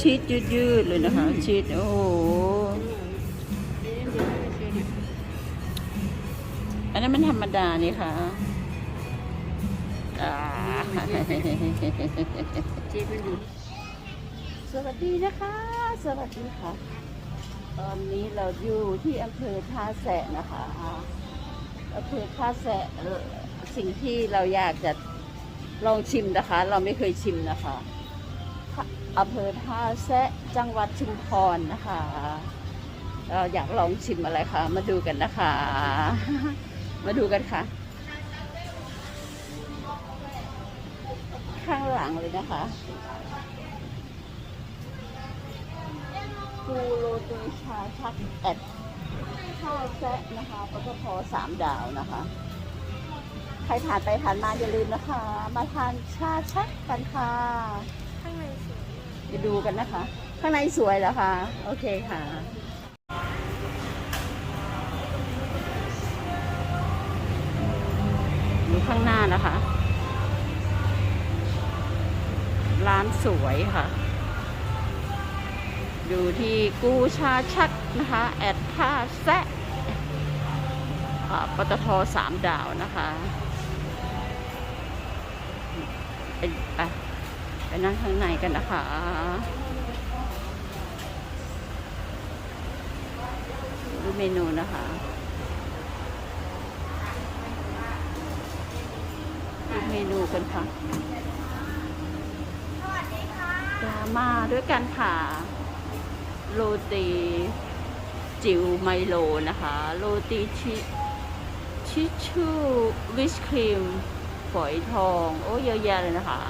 ชีสยืดๆเลยนะคะ ชีสโอ้โหอันนั้นมันธรรมดานี่ค่ะอ่าชีสมันอยู่สวัสดีนะคะ สวัสดีค่ะ ตอนนี้เราอยู่ที่อำเภอท่าแสะนะคะอำเภอท่าแสะสิ่งที่เราอยากจะลองชิมนะคะ เราไม่เคยชิมนะคะ อำเภอท่าแสะจังหวัดชุมพรนะคะเราอยากลองชิมอะไรคะมาดูกันนะคะ มาดูกันค่ะ ข้างหลังเลยนะคะกูโรตีชาชักแอดข้าวแซะนะคะปตทสามดาวนะคะ ใครผ่านไปผ่านมาอย่าลืมนะคะ มาทานชาชักกันค่ะ ข้างในสวยจะดูกันนะคะ ข้างในสวยเหรอคะ โอเคค่ะ อยู่ข้างหน้านะคะ ร้านสวยค่ะ อยู่ที่กูชาชักนะคะ แอดท่าแซะอ่าปตทสามดาวนะคะ ไป ไปนั่งข้างในกันนะคะดูเมนูนะคะดูเมนูกันค่ะจะมาด้วยกันค่ะ โรตีจิ๋วไมโลนะคะ โรตีชิชิชูวิสครีมฝอยทอง โอ้เยอะแยะเลยนะคะ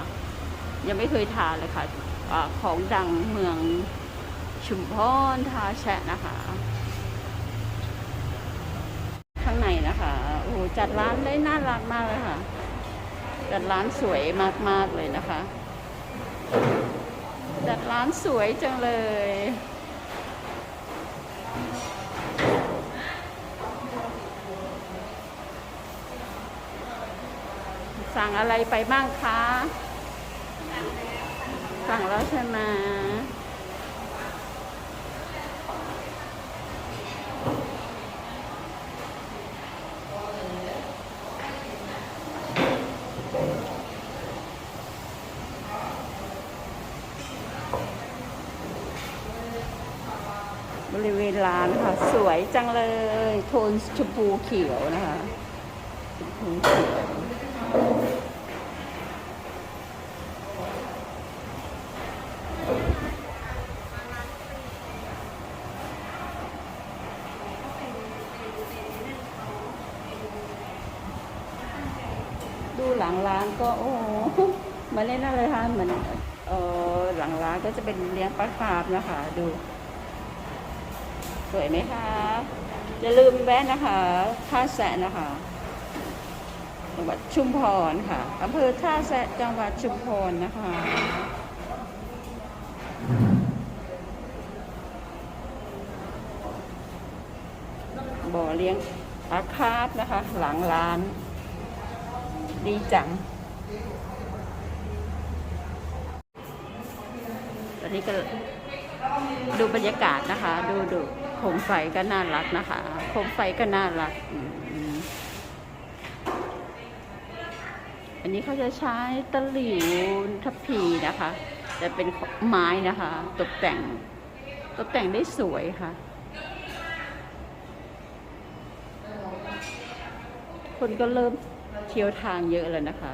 ยังไม่เคยทานเลยค่ะอของดังเมืองชุมพรทาแชะนะคะ ข้างในนะคะโอ้จัดร้านได้น่ารักมากเลยค่ะ จัดร้านสวยมากๆเลยนะคะ จัดร้านสวยจังเลยสั่งอะไรไปบ้างคะ สั่งแล้วใช่ไหมบริเวณร้านค่ะ สวยจังเลย โทนชมพูเขียวนะคะชมพูเขียว ดูหลังร้านก็โอ้โหมาเล่นอะไรคะเหมือนเออหลังร้านก็จะเป็นเลี้ยงปลาคาร์ฟนะคะ ดู สวยไหมคะอย่าลืมแวะนะคะท่าแสะนะคะจังหวัดชุมพรค่ะอำเภอท่าแสะจังหวัดชุมพรนะคะบ่อเลี้ยงปลาคาร์ฟนะคะ หลังร้าน ดีจัง ตอนนี้ก็ดูบรรยากาศนะคะ ดูดูโคมไฟก็น่ารักนะคะโคมไฟก็น่ารัก อันนี้เขาจะใช้ตะหลิวทัพพีนะคะ แต่เป็นไม้นะคะ ตกแต่ง ตกแต่งได้สวยค่ะ คนก็เริ่ม ที่ยวทางเยอะแล้วนะคะ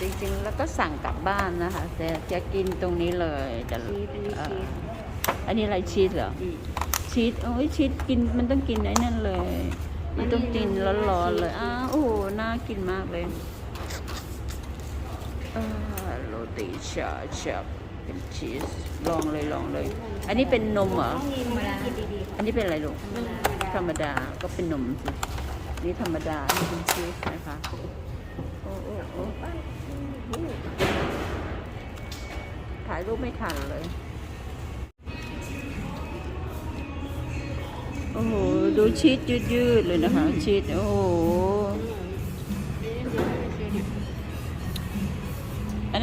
จริงๆ แล้วก็สั่งกลับบ้านนะคะ แต่จะกินตรงนี้เลยแต่ชีสอันนี้เอ่ชีอสอันนี้อะไรชีสเหรออืมชีสโอ้ยชีสกินมันต้องกินไอ้นั่นเลย มันต้องกินร้อนๆเลย อ้าวโอ้โหน่ากินมากเลยอ่า โรตีชาชักเป็นชีสลองเลยลองเลย อันนี้เป็นนมเหรอต้องมีมากินดีอันนี้เป็นอะไรลูก ธรรมดาก็เป็นนมสินี่ธรรมดานี่เป็นชีสนะคะโอ้โอ้โอ้ถ่ายรูปไม่ทันเลย โอ้โห ดูชีสยืดๆเลยนะคะ ชีส โอ้โห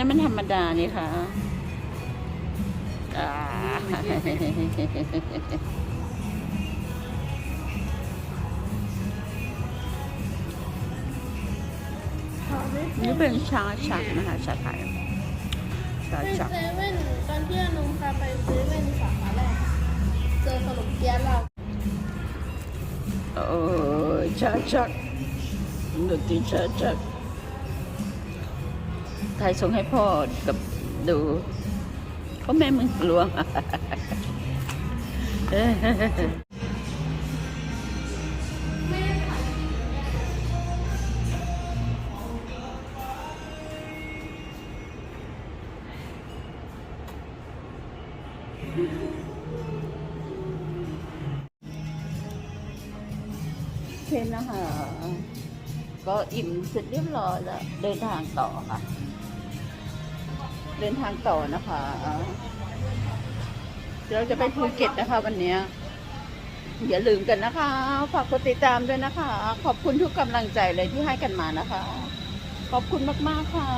นนั้นมันธรรมดานี่ค่ะอ่านี่เป็นชาชักนะคะชาไทยชาไปชักเซเว่นตอนที่อนุพาไปเซเว่นสาขาแรกเจอขนมเปี๊ยะเราโอ้ชาชักดนตรีชาชัก ใครส่งให้พ่อกับดูเขาแม่มึงกลัวเช่นนะคะก็อิ่มเสร็จเรียบร้อยแล้ว เดินทางต่อค่ะ เดินทางต่อนะคะเดี๋ยวเราจะไปภูเก็ตนะคะ วันนี้อย่าลืมกันนะคะ ฝากกดติดตามด้วยนะคะ ขอบคุณทุกกำลังใจเลยที่ให้กันมานะคะ ขอบคุณมาก ๆ ค่ะ